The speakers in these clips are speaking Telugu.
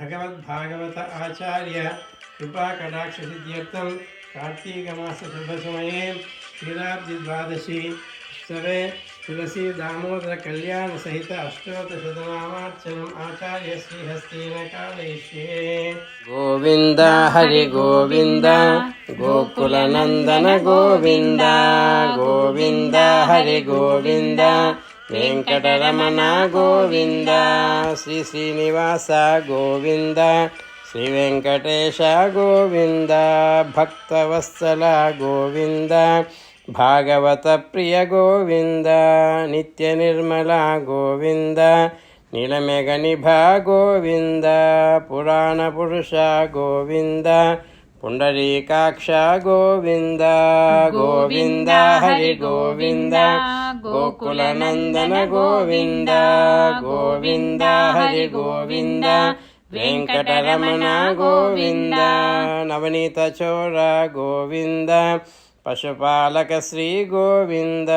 भगवद्भागवत आचार्य कृपाकटाक्षसिद्ध्यर्थं कार्तीकमासशुभसमये शीलाब्धिद्वादशी उत्सवे तुलसीदामोदरकल्याणसहित अष्टोत्तशतनामार्चनम् आचार्य श्रीहस्तेन कारयिष्ये। गोविन्द हरि गोविन्द गोकुलनन्दन गोविन्द गोविन्द हरि गोविन्द వెంకటరమణ గోవింద శ్రీ శ్రీనివాస గోవింద శ్రీ వెంకటేశ గోవింద భక్తవత్సల గోవింద భాగవత ప్రియ గోవింద నిత్య నిర్మల గోవింద నీలమేఘనిభ గోవింద పురాణ పురుష గోవింద పుండరీకాక్ష గోవింద గోవింద హరి గోవింద గోకులనందన గోవింద గోవింద హరి గోవింద వెంకటరమణ గోవింద నవనీత చోర గోవింద పశుపాలక శ్రీ గోవింద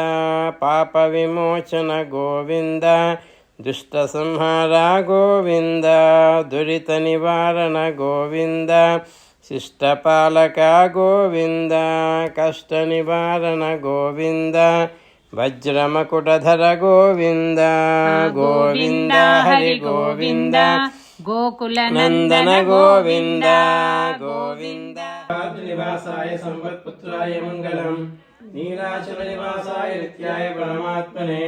పాప విమోచన గోవింద దుష్ట శిష్టపాలక గోవింద కష్ట నివారణ గోవింద వజ్రమకుటధర గోవింద గోవింద హరి గోవింద గోకుల నందన గోవింద గోవింద నివాసాయ సంపత్పుత్రాయ మంగళం నీలాచల నివాసాయ నిత్యాయ పరమాత్మనే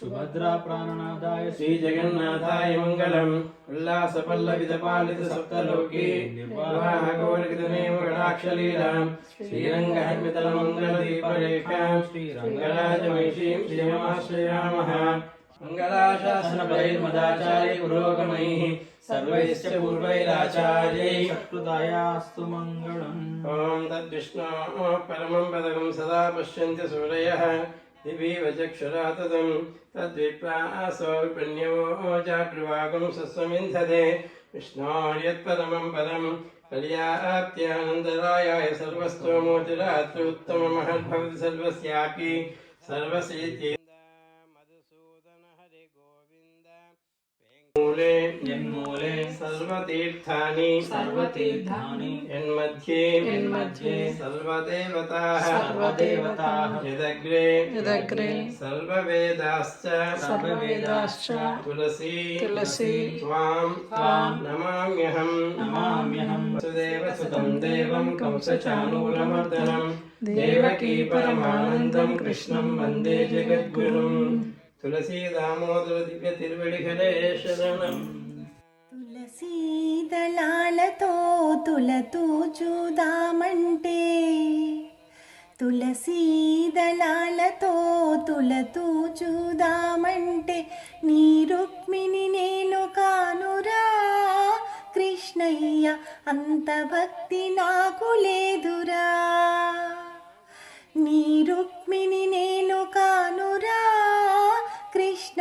సుభద్రా ప్రాణనాథాయ శ్రీ జగన్నాథాయ మంగళం ఉల్లాస పల్లవిత పాలిత సప్తలోకి నిర్వాహ గౌరవితమేవ గణాక్షలీలాం శ్రీరంగ హన్మితల మంగళ దీపరేఖాం శ్రీరంగరాజమైషీం శ్రీయమాశ్రయామః మంగళాశాసన मङ्गलाशासनपरैर्मदाचार्य पुरोगमैः सर्वैश्च पूर्वैराचार्यै शक्रुतायास्तु मङ्गलम् ॐ तद्विष्णो परमं पदकं सदा पश्यन्ति सूरयः दिवीवचक्षुरा तदं तद्विप्रासो पुण्यवो चाप्रुवाकं सस्वमिन्धते विष्णोर्यत्परमं पदं कल्याप्त्यानन्दरायाय सर्वस्त्वमोचरात्रोत्तममहद्भवति सर्वस्यापि सर्वसीति मधुसूदन हरि गोविन्द। मूले यन्मूले सर्वतीर्थानि। सर्वतीर्थानि। यन्मध्ये यन्मध्ये। सर्वदेवताः। सर्वदेवताः। यदग्रे यदग्रे। सर्ववेदाश्च। सर्ववेदाश्च। तुलसी। तुलसी। त्वां त्वां नमाम्यहम्। नमाम्यहम्। वसुदेवसुतं देवं कंसचाणूरमर्दनं देवकी परमानन्दं कृष्णं वंदे जगद्गुरुं തുളസീ ദാമോദര ദിവ്യ തിരുവടികളെ ശരണം తులసీదలాలతో తులతూచుదామంటే తులసీదలాలతో తులతూచుదామంటే నీ రుక్మిణి నేను కానురా కృష్ణయ్య అంత భక్తి నాకు లేదురా. నీ రుక్మిణి నేను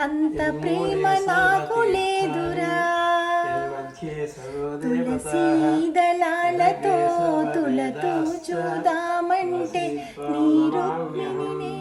అంత ప్రేమ నాకు లేదురా. తులసి తులతో చూదామంటే నీరు రుక్మిణి